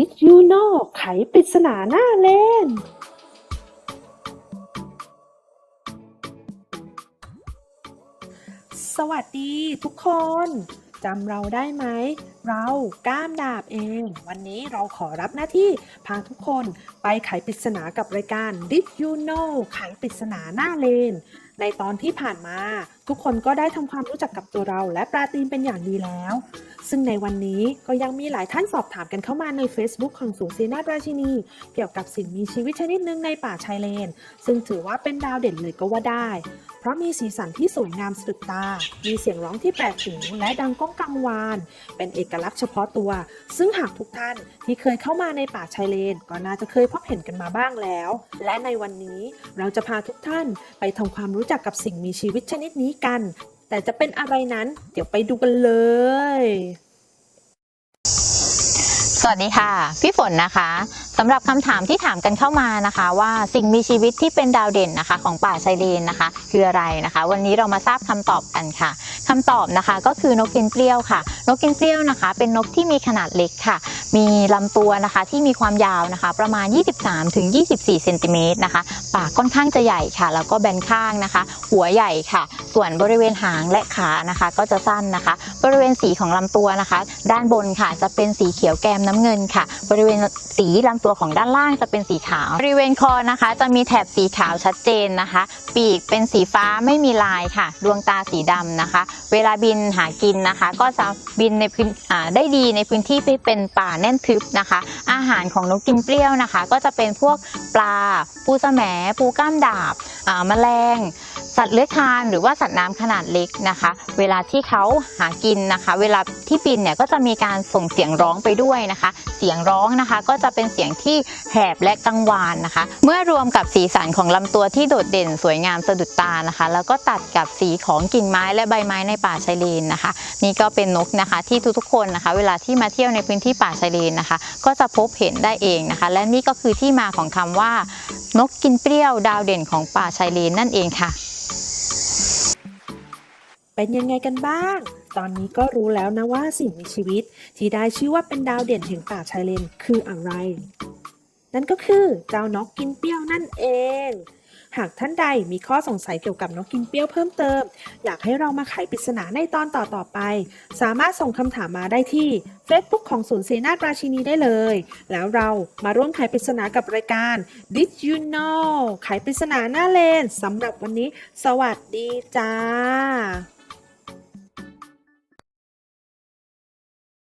Did you know ไขปริศนาหน้าเลนสวัสดีทุกคนจำเราได้ไหม เราก้ามดาบเอง วันนี้เราขอรับหน้าที่พาทุกคนไปไขปริศนากับรายการ Did you know ไขปริศนาหน้าเลน ในตอนที่ผ่านมา ทุกคนก็ได้ทำความรู้จักกับตัวเราและปราตีนเป็นอย่างดีแล้ว ซึ่งในวันนี้ก็ยังมีหลายท่านสอบถามกันเข้ามาใน Facebook ของสูงเสนาราชินี เกี่ยวกับสิ่งมีชีวิตชนิดหนึ่งในป่าชายเลน ซึ่งถือว่าเป็นดาวเด่นเลยก็ว่าได้ เพราะมีสีสันที่สวยงามสะดุดตา มีเสียงร้องที่แปลกหูและดังก้องกังวาน เป็นเอกลักษณ์เฉพาะตัว ซึ่งหากทุกท่านที่เคยเข้ามาในป่าชายเลน ก็น่าจะเคยพบเห็นกันมาบ้างแล้ว และในวันนี้เราจะพาทุกท่านไปทำความรู้จักกับสิ่งมีชีวิตชนิดนี้กัน แต่จะเป็นอะไรนั้นเดี๋ยวไปดูกันเลย สวัสดีค่ะ พี่ฝนนะคะสำหรับคำถามที่ถามกันเข้ามานะคะ ว่าสิ่งมีชีวิตที่เป็นดาวเด่นนะคะ ของป่าชายเลนนะคะ คืออะไรนะคะ วันนี้เรามาทราบคำตอบกันค่ะคำตอบนะคะก็คือนกกินเปรี้ยวค่ะ นกกินเปรี้ยวนะคะ เป็นนกที่มีขนาดเล็กค่ะ มีลำตัวนะคะที่มีความยาวนะคะ ประมาณ 23ถึง24เซนติเมตรนะคะ ปากค่อนข้างจะใหญ่ค่ะ แล้วก็แบนข้างนะคะ หัวใหญ่ค่ะ ส่วนบริเวณหางและขานะคะ ก็จะสั้นนะคะ บริเวณสีของลำตัวนะคะ ด้านบนค่ะจะเป็นสีเขียวแกมน้ำเงินค่ะ บริเวณสีลำตัวของด้านล่างจะเป็นสีขาว บริเวณคอนะคะ จะมีแถบสีขาวชัดเจนนะคะ ปีกเป็นสีฟ้าไม่มีลายค่ะ ดวงตาสีดำนะคะ เวลาบินหากินนะคะ ก็จะบินในพื้นได้ดีในพื้นที่ที่เป็นป่าแน่นทึบนะคะ อาหารของนกกินเปรี้ยวนะคะ ก็จะเป็นพวกปลาปูแสมปูก้ามดาบแมลง สัตว์เลื้อยคลานหรือว่าสัตว์น้ำขนาดเล็กนะคะ เวลาที่เขาหากินนะคะ เวลาที่บินเนี่ยก็จะมีการส่งเสียงร้องไปด้วยนะคะ เสียงร้องนะคะ ก็จะเป็นเสียงที่แหบและกังวานนะคะ เมื่อรวมกับสีสันของลำตัวที่โดดเด่นสวยงามสะดุดตานะคะ แล้วก็ตัดกับสีของกิ่งไม้และใบไม้ในป่าชายเลนนะคะ นี่ก็เป็นนกนะคะที่ทุกๆคนนะคะ เวลาที่มาเที่ยวในพื้นที่ป่าชายเลนนะคะ ก็จะพบเห็นได้เองนะคะ และนี่ก็คือที่มาของคำว่านกกินเปรี้ยวดาวเด่นของป่าชายเลนนั่นเองค่ะ เป็นยังไงกันบ้าง ตอนนี้ก็รู้แล้วนะว่าสิ่งมีชีวิต ที่ได้ชื่อว่าเป็นดาวเด่นแห่งป่าชายเลนคืออะไร นั่นก็คือเจ้านกกินเปรี้ยวนั่นเอง หากท่านใดมีข้อสงสัยเกี่ยวกับนกกินเปรี้ยวเพิ่มเติม อยากให้เรามาไขปริศนาในตอนต่อๆไป สามารถส่งคำถามมาได้ที่ Facebook ของศูนย์เสนาราชินีได้เลย แล้วเรามาร่วมไขปริศนากับรายการ Did you know ไขปริศนาหน้าเลนสำหรับวันนี้ สวัสดีจ้า